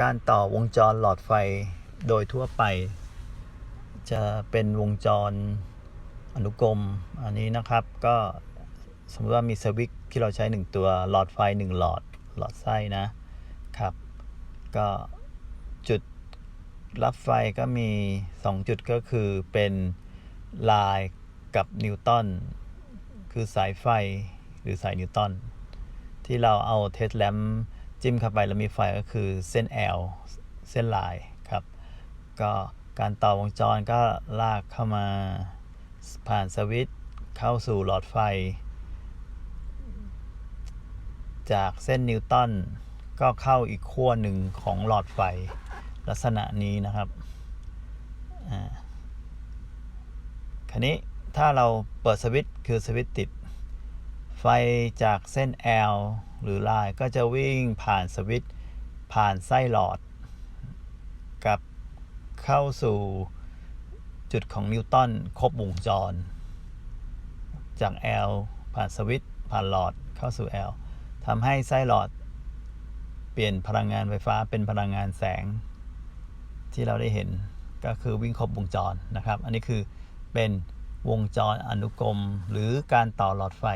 การต่อวงจรหลอดไฟโดยทั่วไป จะเป็นวงจรอนุกรมอันนี้นะครับก็สมมติว่ามีสวิตช์ที่เราใช้ 1 ตัวหลอดไฟ 1 หลอดหลอดไส้นะครับ ก็จุดรับไฟก็มี 2 จุดก็คือเป็นลายกับนิวตันคือสายไฟหรือสายนิวตันที่เราเอาเทสแลม จิ้มเข้าไปแล้วมีไฟก็คือเส้น L เส้นลายครับ ก็การต่อวงจรก็ลากเข้ามาผ่านสวิตช์เข้าสู่หลอดไฟ จากเส้นนิวตันก็เข้าอีกขั้วหนึ่งของหลอดไฟลักษณะนี้นะครับอ่าคันนี้ถ้าเราเปิดสวิตช์คือสวิตช์ติด ไฟจากเส้น L หรือลายก็จะวิ่งผ่านสวิตช์ผ่านไส้หลอด กับเข้าสู่จุดของนิวตันครบวงจร จาก L ผ่านสวิตช์ผ่านหลอดเข้าสู่ L ทำให้ไส้หลอด เปลี่ยนพลังงานไฟฟ้าเป็นพลังงานแสง ที่เราได้เห็นก็คือวิ่งครบวงจรนะครับ อันนี้คือเป็นวงจรอนุกรมหรือการต่อหลอดไฟ